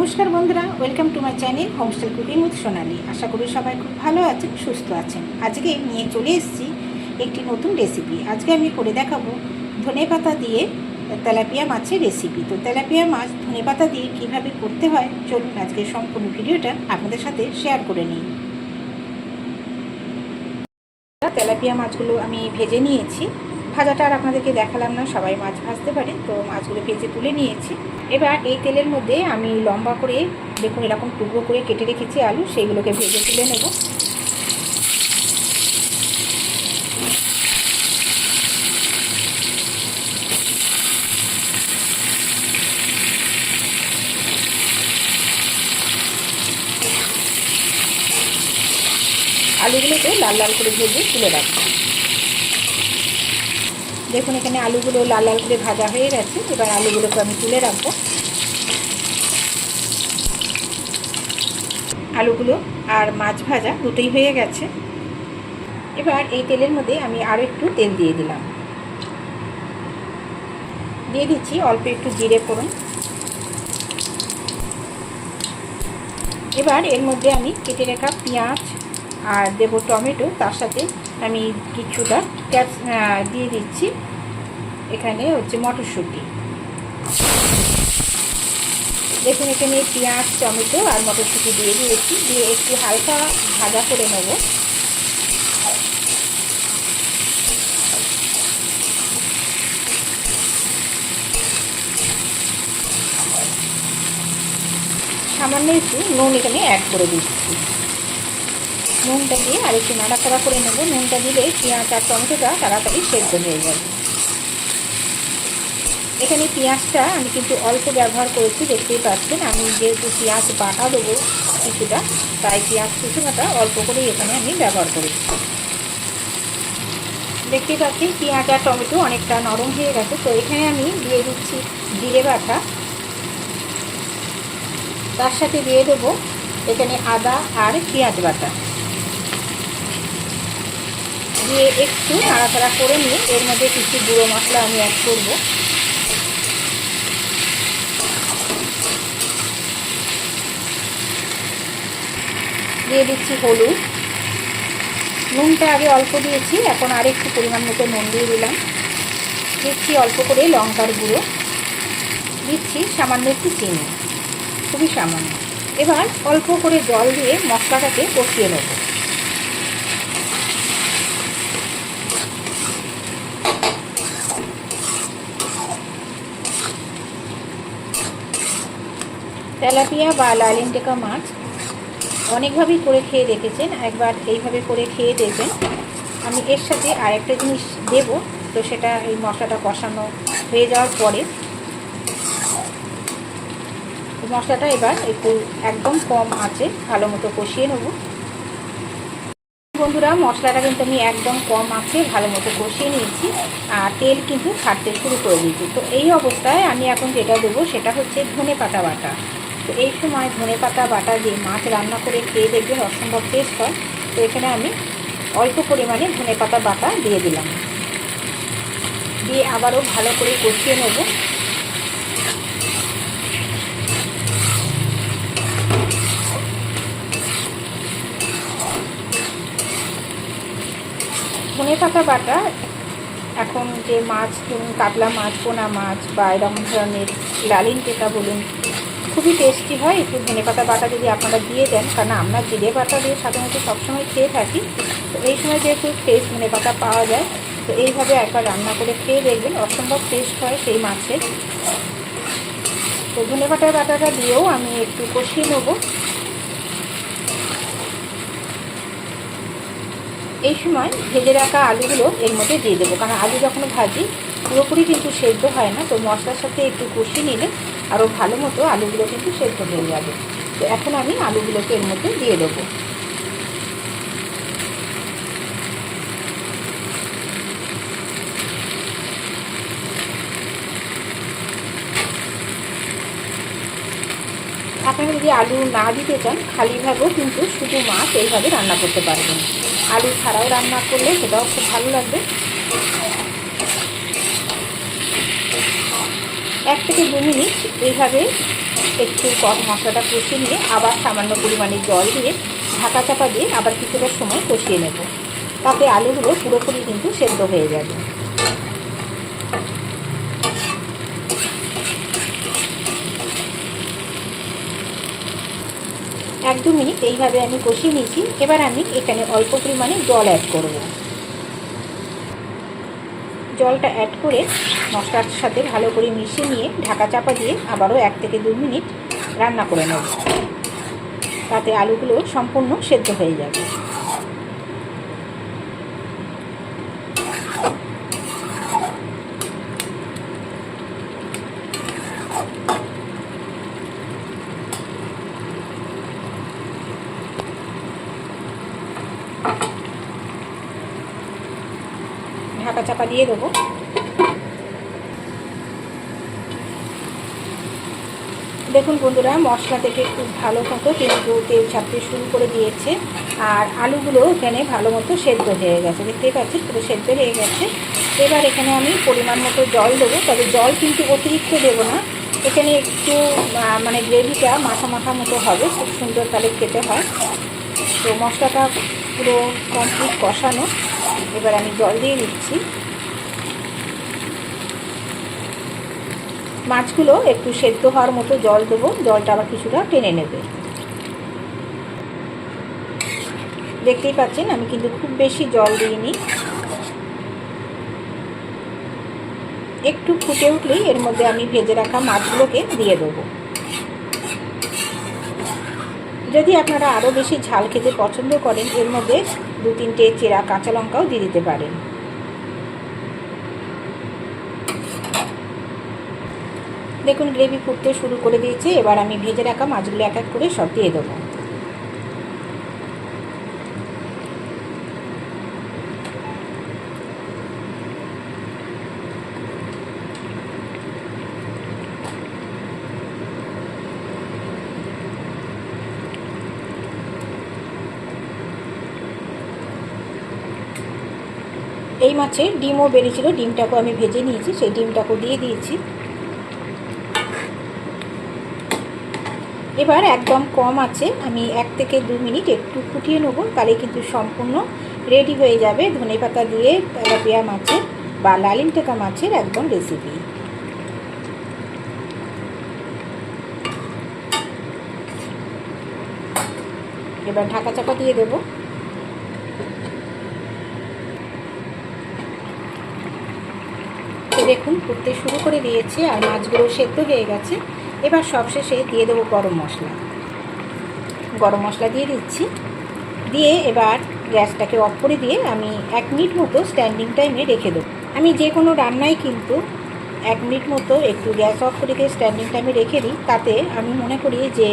নমস্কার বন্ধুরা welcome to my channel homestyle cooking with Sonali আশা করি সবাই খুব ভালো আছেন, সুস্থ আছেন। আজকে নিয়ে চলে এসেছি একটি নতুন রেসিপি আজকে আমি করে দেখাবো ধনে পাতা দিয়ে তেলাপিয়া মাছের রেসিপি তো তেলাপিয়া মাছ, ধনে পাতা দিয়ে কীভাবে করতে হয়, চলুন আজকে সম্পূর্ণ ভিডিওটা আপনাদের সাথে শেয়ার করে নিই। তেলাপিয়া মাছগুলো আমি ভেজে নিয়েছি। ভাজাটা আর আপনাদেরকে দেখালাম না, সবাই মাছ ভাজতে পারে, তো মাছগুলো ভেজে তুলে নিয়েছি। এবার এই তেলের মধ্যে আমি লম্বা করে, দেখুন এরকম টুকরো করে কেটে রেখেছি আলু, সেইগুলোকে ভেজে তুলে নেব। আলুগুলোকে লাল লাল করে ভেজে তুলে রাখব। দেখুন, এখানে আলুগুলো লাল লাল করে ভাজা হয়ে গেছে। এবার আলুগুলোকে আমি তুলে রাখব। আলুগুলো আর মাছ ভাজা দুটোই হয়ে গেছে। এবার এই তেলের মধ্যে আমি আরও একটু তেল দিয়ে দিলাম। দিয়ে দিচ্ছি অল্প একটু জিরে ফোড়ন। এবার এর মধ্যে আমি কেটে রাখা পেঁয়াজ আর দেবো টমেটো। তার সাথে আমি কিছুটা ক্যাপস দিয়ে দিচ্ছি। এখানে হচ্ছে মটরশুঁটি। দেখুন, এখানে পেঁয়াজ, টমেটো আর মটরশুঁটি দিয়ে দিয়েছি। দিয়ে একটু হালকা ভাজা করে নেব। সামান্য একটু নুন এখানে অ্যাড করে দিচ্ছি। নুনটা দিয়ে আর একটু নাড়াচাড়া করে নেব। নুনটা দিলে পেঁয়াজ আর টমেটোটা তাড়াতাড়ি সেদ্ধ হয়ে যাবে। এখানে পেঁয়াজটা আমি কিন্তু অল্প ব্যবহার করেছি, দেখতেই পাচ্ছেন। আমি যেহেতু পেঁয়াজ বাটা দেবো কিছুটা, তাই পেঁয়াজ কিছুটা অল্প করেই এখানে আমি ব্যবহার করেছি দেখতেই পাচ্ছি পেঁয়াজ আর টমেটো অনেকটা নরম হয়ে গেছে। তো এখানে আমি দিয়ে দিচ্ছি জিরে বাটা। তার সাথে দিয়ে দেবো এখানে আদা আর পেঁয়াজ বাটা। দিয়ে একটু নাড়াচাড়া করে নিয়ে এর মধ্যে কিছু গুঁড়ো মশলা আমি অ্যাড করব। দিয়ে দিচ্ছি হলুদ। নুনটা আগে অল্প দিয়েছি, এখন আর একটু পরিমাণ মতো নুন দিয়ে দিলাম। দিচ্ছি অল্প করে লঙ্কার গুঁড়ো। দিচ্ছি সামান্য একটু চিনি, খুবই সামান্য। এবার অল্প করে জল দিয়ে মশলাটাকে কষিয়ে নেব। তেলাপিয়া বা লালিনটেকা মাছ অনেকভাবেই করে খেয়ে দেখেছেন, একবার এইভাবে করে খেয়ে দেখবেন। আমি এর সাথে আরেকটা জিনিস দেব, তো সেটা এই মশলাটা কষানো হয়ে যাওয়ার পরে। মশলাটা এবার একটু একদম কম আছে, ভালো মতো কষিয়ে নেব। বন্ধুরা, মশলাটা কিন্তু আমি একদম কম আছে, ভালো মতো কষিয়ে নিয়েছি, আর তেল কিন্তু ছাড়তে শুরু করে দিয়েছি। তো এই অবস্থায় আমি এখন যেটা দেবো, সেটা হচ্ছে ধনে পাতা বাটা। এই সময় ধনে পাতা, বাটা দিয়ে মাছ রান্না করে খেয়ে দেখবেন অসম্ভব টেস্ট হয়। তো এখানে আমি অল্প পরিমাণে ধনে পাতা, বাটা দিয়ে দিলাম। দিয়ে আবারও ভালো করে কষিয়ে নেব। ধনে পাতা, বাটা এখন যে মাছ কাতলা মাছ, পোনা মাছ বা এরকম ধরনের লালিন টেকা বলুন খুবই টেস্টি হয়। একটু ধনে পাতা বাটা যদি আপনারা দিয়ে দেন, কারণ আমরা জিরে বাটা দিয়ে সাধারণত সবসময় খেয়ে থাকি। তো এই সময় যেহেতু ফ্রেশ ধনে পাতা পাওয়া যায়, তো এইভাবে একবার রান্না করে খেয়ে দেখবেন, অসম্ভব টেস্ট হয় সেই মাছের তো ধনে পাতার বাটাটা দিয়েও আমি একটু কষিয়ে নেব। এই সময় ভেজে রাখা আলুগুলো এর মধ্যে দিয়ে দেবো, কারণ আলু যখন ভাজি, পুরোপুরি কিন্তু সেদ্ধ হয় না, তো মশলার সাথে একটু কষিয়ে নিলে আরও ভালো মতো আলুগুলো কিন্তু সেদ্ধ হয়ে যাবে তো এখন আমি আলুগুলোকে এর মধ্যে দিয়ে দেবো। আপনারা যদি আলু না দিতে চান খালিভাবেও কিন্তু শুধু মাছ এইভাবে রান্না করতে পারবেন। আলু ছাড়াও রান্না করলে সেটাও খুব ভালো লাগবে। এক থেকে দু মিনিট এইভাবে একটু কম মশলাটা কষিয়ে নিয়ে আবার সামান্য পরিমাণে জল দিয়ে ঢাকা চাপা দিয়ে আবার কিছুটা সময় কষিয়ে নেব। তাতে আলুগুলো পুরোপুরি কিন্তু সেদ্ধ হয়ে যাবে। এক দু মিনিট এইভাবে আমি কষিয়ে নিয়েছি। এবার আমি এখানে অল্প পরিমাণে জল অ্যাড করব। জলটা অ্যাড করে মশলার সাথে ভালো করে মিশিয়ে নিয়ে ঢাকা চাপা দিয়ে আবারও এক থেকে দু মিনিট রান্না করে নেব। তাতে আলুগুলো সম্পূর্ণ সেদ্ধ হয়ে যাবে ঢাকা চাপা দিয়ে দেবো। দেখুন বন্ধুরা, মশলা থেকে খুব ভালো মতো কিন্তু তেল ছাড়তে শুরু করে দিয়েছে। আর আলুগুলো এখানে ভালো মতো সেদ্ধ হয়ে গেছে। দেখতেই পাচ্ছি পুরো সেদ্ধ হয়ে গেছে। এবার এখানে আমি পরিমাণ মতো জল দেবো, তবে জল কিন্তু অতিরিক্ত দেবো না। এখানে একটু মানে গ্রেভিটা মাথা মাথা মতো হবে, খুব সুন্দর তাহলে খেতে হয়। তো মশলাটা পুরো কমপ্লিট কষানো। এবার আমি জল দিয়ে দিচ্ছি মাছগুলো একটু সেদ্ধ হওয়ার মতো জল দেবো, জলটা আবার কিছুটা টেনে নেবে। দেখতেই পাচ্ছেন, আমি কিন্তু খুব বেশি জল দিইনি। একটু ফুটে উঠলেই এর মধ্যে আমি ভেজে রাখা মাছগুলোকে দিয়ে দেবো। যদি আপনারা আরও বেশি ঝাল খেতে পছন্দ করেন, এর মধ্যে দু তিনটে চেরা কাঁচা লঙ্কাও দিয়ে দিতে পারেন। দেখুন গ্রেভি ফুটতে শুরু করে দিয়েছে। এবার আমি ভেজে রাখা মাছগুলো এক এক করে সব দিয়ে দেবো। এই মাছে ডিমও বেরিয়েছিল ডিমটাকে আমি ভেজে নিয়েছি, সেই ডিমটাকে দিয়ে দিয়েছি। এবার একদম কম আছে, আমি এক থেকে দু মিনিট একটু ফুটিয়ে নেব, তাহলে কিন্তু সম্পূর্ণ রেডি হয়ে যাবে ধনে পাতা দিয়ে তেলাপিয়া মাছের বা লালিম টেকা মাছের একদম রেসিপি এবার ঢাকা চাপা দিয়ে দেবো। দেখুন, ফুটতে শুরু করে দিয়েছি আর মাছগুলো সেদ্ধ হয়ে গেছে। এবার সবশেষে দিয়ে দেবো গরম মশলা। গরম মশলা দিয়ে দিচ্ছি। দিয়ে এবার গ্যাসটাকে অফ করে দিয়ে আমি এক মিনিট মতো স্ট্যান্ডিং টাইমে রেখে দেবো। আমি যে কোনো রান্নায় কিন্তু এক মিনিট মতো একটু গ্যাস অফ করে দিয়ে স্ট্যান্ডিং টাইমে রেখে দিই। তাতে আমি মনে করি যে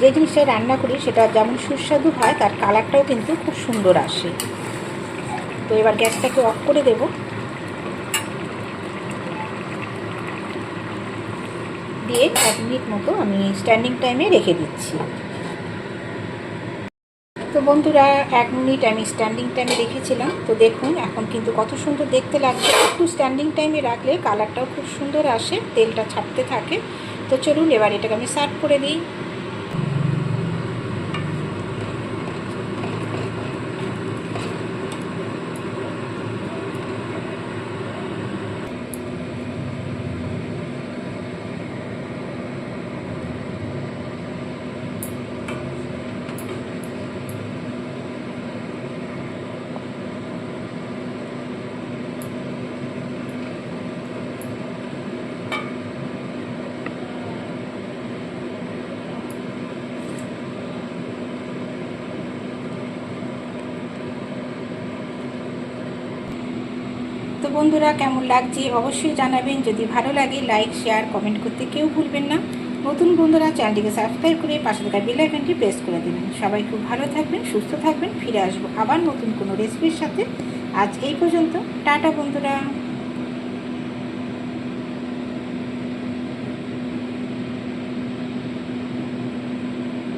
যে জিনিসটা রান্না করি সেটা যেমন সুস্বাদু হয়, তার কালারটাও কিন্তু খুব সুন্দর আসে। তো এবার গ্যাসটাকে অফ করে দেবো। দিয়ে এক মিনিট মতো আমি স্ট্যান্ডিং টাইমে রেখে দিচ্ছি। তো বন্ধুরা, এক মিনিট আমি স্ট্যান্ডিং টাইমে রেখেছিলাম। তো দেখুন, এখন কিন্তু কত সুন্দর দেখতে লাগছে। একটু স্ট্যান্ডিং টাইমে রাখলে কালারটাও খুব সুন্দর আসে, তেলটা ছাড়তে থাকে। তো চলুন, এবার এটাকে আমি সার্ভ করে দিই তো বন্ধুরা, কেমন লাগছে অবশ্যই জানাবেন। যদি ভালো লাগে লাইক শেয়ার কমেন্ট করতে কেউ ভুলবেন না। নতুন বন্ধুরা, চ্যানেলটিকে সাবস্ক্রাইব করে পাশে থাকা আইকনটি প্রেস করে দেবেন। সবাই খুব ভালো থাকবেন, সুস্থ থাকবেন, ফিরে আসব আবার নতুন কোনো রেসিপির সাথে। আজ এই পর্যন্ত। টাটা বন্ধুরা।